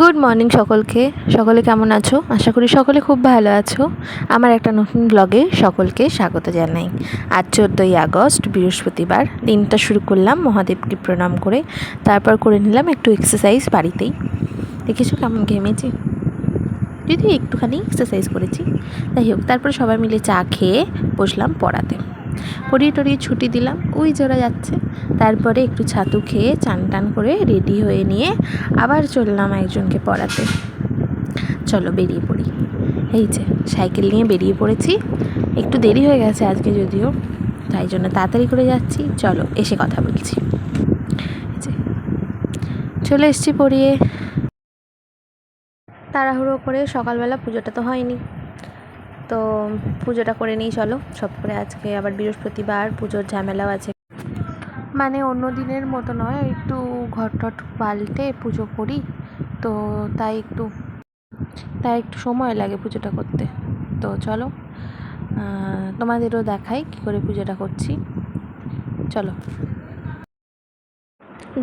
Good morning সকলকে। সকলে কেমন আছো? আশা করি সকলে খুব ভালো আছো। আমার একটা নতুন ব্লগে সকলকে স্বাগত জানাই। আজ চোদ্দোই আগস্ট, বৃহস্পতিবার। দিনটা শুরু করলাম মহাদেবকে প্রণাম করে। তারপর করে নিলাম একটু এক্সারসাইজ বাড়িতেই। দেখেছ কেমন ঘেমেছি? যদি একটুখানি এক্সারসাইজ করেছি। যাই হোক, তারপর সবাই মিলে চা খেয়ে বসলাম পড়াতে। পড়িয়ে টড়িয়ে ছুটি দিলাম। ওই জোড়া যাচ্ছে। তারপরে একটু ছাতু খেয়ে চান টান করে রেডি হয়ে নিয়ে আবার চললাম একজনকে পড়াতে। চলো বেরিয়ে পড়ি। এই যে, সাইকেল নিয়ে বেরিয়ে পড়েছি। একটু দেরি হয়ে গেছে আজকে যদিও। তাই জন্য তাড়াতাড়ি করে যাচ্ছি। চলো এসে কথা বলছি। চলে এসছি পড়িয়ে। তাড়াহুড়ো করে সকালবেলা পুজোটা তো হয়নি। তো পুজোটা করে নিই চলো। সব করে আজকে আবার বৃহস্পতিবার পুজোর ঝামেলাও আছে। মানে অন্য দিনের মতো নয় একটু ঘর টট পাল্টে পুজো করি। তো তাই একটু তাই একটু সময় লাগে পুজোটা করতে। তো চলো তোমাদেরও দেখাই কী করে পুজোটা করছি। চলো।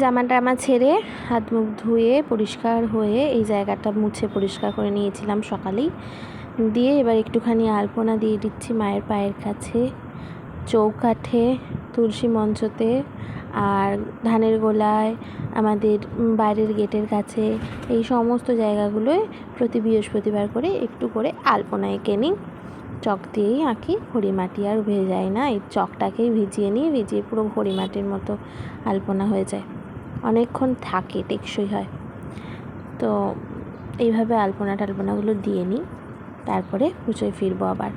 জামা টামা ছেড়ে হাত মুখ ধুয়ে পরিষ্কার হয়ে এই জায়গাটা মুছে পরিষ্কার করে নিয়েছিলাম সকালেই। দিয়ে এবার একটুখানি আলপনা দিয়ে দিচ্ছি মায়ের পায়ের কাছে, চৌকাঠে, তুলসী মঞ্চতে আর ধানের গোলায়, আমাদের বাইরের গেটের কাছে, এই সমস্ত জায়গাগুলোয় প্রতি বৃহস্পতিবার করে একটু করে আলপনা এঁকে নিই চক দিয়েই আঁকি, হরিমাটি আর উভে যায় না, এই চকটাকেই ভিজিয়ে নিই ভিজিয়ে পুরো হরিমাটির মতো আলপনা হয়ে যায়। অনেকক্ষণ থাকে, টেকসই হয়। তো এইভাবে আলপনা টালপনাগুলো দিয়ে নিই। তারপরে পুজোয় ফিরবো আবার।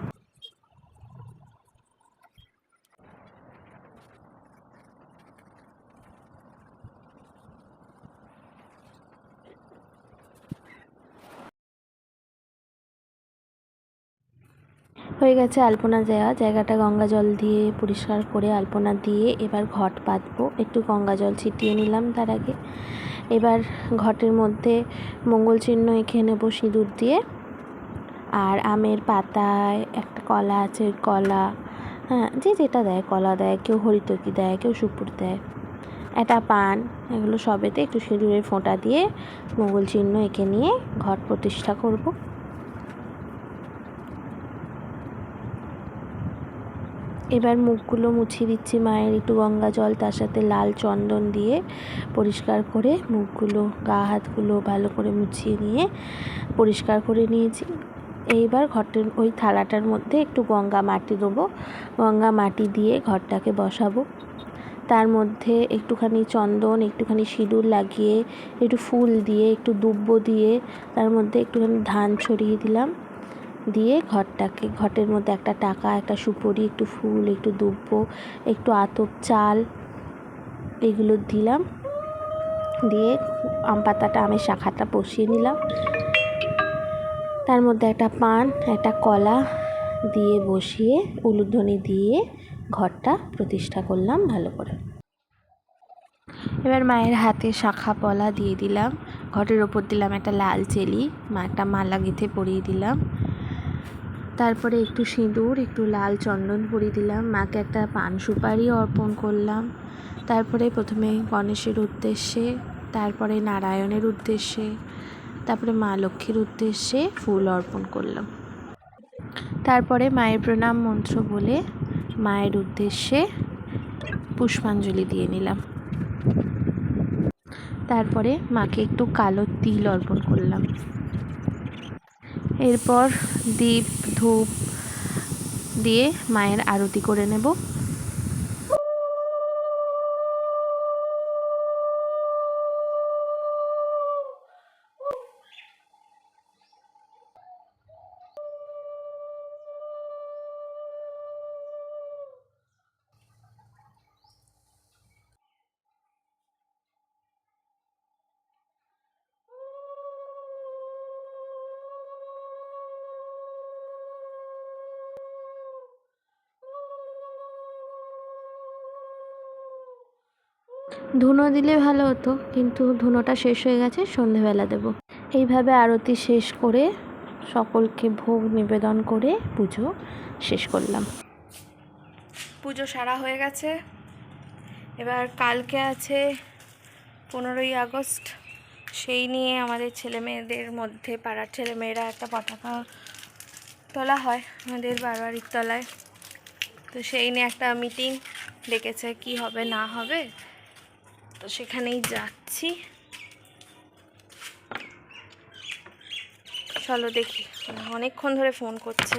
হয়ে গেছে আলপনা দেওয়া। জায়গাটা গঙ্গা জল দিয়ে পরিষ্কার করে আলপনা দিয়ে এবার ঘট পাতবো একটু গঙ্গা জল ছিটিয়ে নিলাম তার আগে। এবার ঘটের মধ্যে মঙ্গল চিহ্ন এঁকে নেব সিঁদুর দিয়ে। আর আমের পাতায় একটা কলা আছে কলা হ্যাঁ যে যেটা দেয়, কলা দেয়, কেউ হরিতকি দেয়, কেউ সুপুর দেয়। একটা পান, এগুলো সবেতে একটু সিঁদুরের ফোঁটা দিয়ে মঙ্গল চিহ্ন এঁকে নিয়ে ঘট প্রতিষ্ঠা করব। এবার মুখগুলো মুছিয়ে দিচ্ছি মায়ের একটু গঙ্গা জল, তার সাথে লাল চন্দন দিয়ে পরিষ্কার করে মুখগুলো, গা হাতগুলো ভালো করে মুছিয়ে নিয়ে পরিষ্কার করে নিয়েছি। এইবার ঘটের ওই থালাটার মধ্যে একটু গঙ্গা মাটি দেবো। গঙ্গা মাটি দিয়ে ঘরটাকে বসাবো। তার মধ্যে একটুখানি চন্দন, একটুখানি সিঁদুর লাগিয়ে, একটু ফুল দিয়ে, একটু দুব্ব দিয়ে, তার মধ্যে একটুখানি ধান ছড়িয়ে দিলাম। দিয়ে ঘরটাকে ঘটের মধ্যে একটা টাকা, একটা সুপুরি, একটু ফুল, একটু দুব্ব, একটু আতপ চাল, এগুলো দিলাম। দিয়ে আম পাতাটা আমের শাখাটা বসিয়ে নিলাম। তার মধ্যে একটা পান, একটা কলা দিয়ে বসিয়ে, উলুধ্বনি দিয়ে ঘরটা প্রতিষ্ঠা করলাম ভালো করে। এবার মায়ের হাতে শাখা পলা দিয়ে দিলাম। ঘটের ওপর দিলাম একটা লাল চেলি, মা একটা মালা গেঁথে পরিয়ে দিলাম। তারপরে একটু সিঁদুর, একটু লাল চন্দন পরিয়ে দিলাম। মাকে একটা পান সুপারি অর্পণ করলাম। তারপরে প্রথমে গণেশের উদ্দেশ্যে, তারপরে নারায়ণের উদ্দেশ্যে তারপরে মা লক্ষ্মীর উদ্দেশ্যে ফুল অর্পণ করলাম। তারপরে মায়ের প্রণাম মন্ত্র বলে মায়ের উদ্দেশ্যে পুষ্পাঞ্জলি দিয়ে নিলাম। তারপরে মাকে একটু কালো তিল অর্পণ করলাম। এরপর দীপ, ধূপ দিয়ে মায়ের আরতি করে নেব। ধুনো দিলে ভালো হতো, কিন্তু ধুনোটা শেষ হয়ে গেছে, সন্ধেবেলা দেব। এইভাবে আরতি শেষ করে সকলকে ভোগ নিবেদন করে পুজো শেষ করলাম। পুজো সারা হয়ে গেছে। এবার কালকে আছে পনেরোই আগস্ট। সেই নিয়ে আমাদের ছেলে মেয়েদের মধ্যে পাড়ার ছেলে মেয়েরা একটা পতাকা তোলা হয় আমাদের বারবাড়ির তলায়। তো সেই নিয়ে একটা মিটিং ডেকেছে, কি হবে, না হবে। তো সেখানেই যাচ্ছি। চলো দেখি, অনেকক্ষণ ধরে ফোন করছে।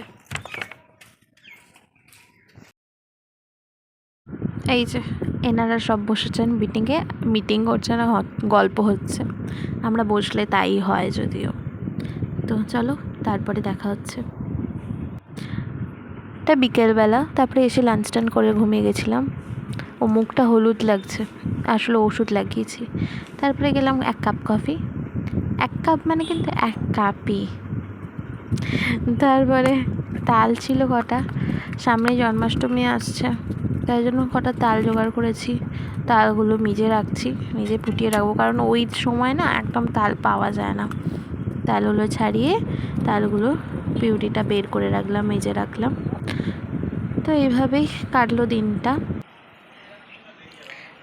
এই যে, এনারা সব বসেছেন মিটিংয়ে মিটিং করছে না গল্প হচ্ছে। আমরা বসলে তাই হয় যদিও। তো চলো, তারপরে দেখা হচ্ছে। তা বিকেলবেলা, তারপরে এসে লাঞ্চ টান করে ঘুমিয়ে গেছিলাম। ও মুখটা হলুদ লাগছে। আসলে ওষুধ লাগিয়েছি। তারপরে গেলাম এক কাপ কফি এক কাপ মানে কিন্তু এক কাপই। তারপরে তাল ছিল কটা। সামনে জন্মাষ্টমী আসছে। তাই জন্য কটা তাল জোগাড় করেছি। তালগুলো মিজে রাখছি নিজে ফুটিয়ে রাখব। কারণ ওই সময় না একদম তাল পাওয়া যায় না। তালগুলো ছাড়িয়ে তালগুলো পিউরিটা বের করে রাখলাম, মেজে রাখলাম। তো এইভাবেই কাটলো দিনটা।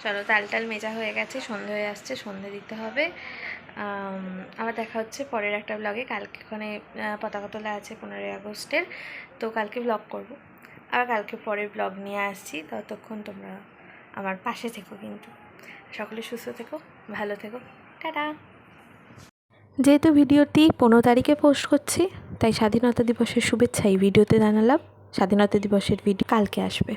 চলো তাল টাল মেজা হয়ে গেছে, সন্ধে হয়ে আসছে, সন্ধে দিতে হবে। আবার দেখা হচ্ছে পরের একটা ব্লগে কালকে ওখানে পতাকা তোলা আছে পনেরোই আগস্টের। তো কালকে ব্লগ করব। আবার কালকে পরের ব্লগ নিয়ে আসছি। ততক্ষণ তোমরা আমার পাশে থেকো কিন্তু। সকলে সুস্থ থেকো, ভালো থেকো। টাটা! যেহেতু ভিডিওটি পনেরো তারিখে পোস্ট করছি, তাই স্বাধীনতা দিবসের শুভেচ্ছা এই ভিডিওতে জানালাম। স্বাধীনতা দিবসের ভিডিও কালকে আসবে।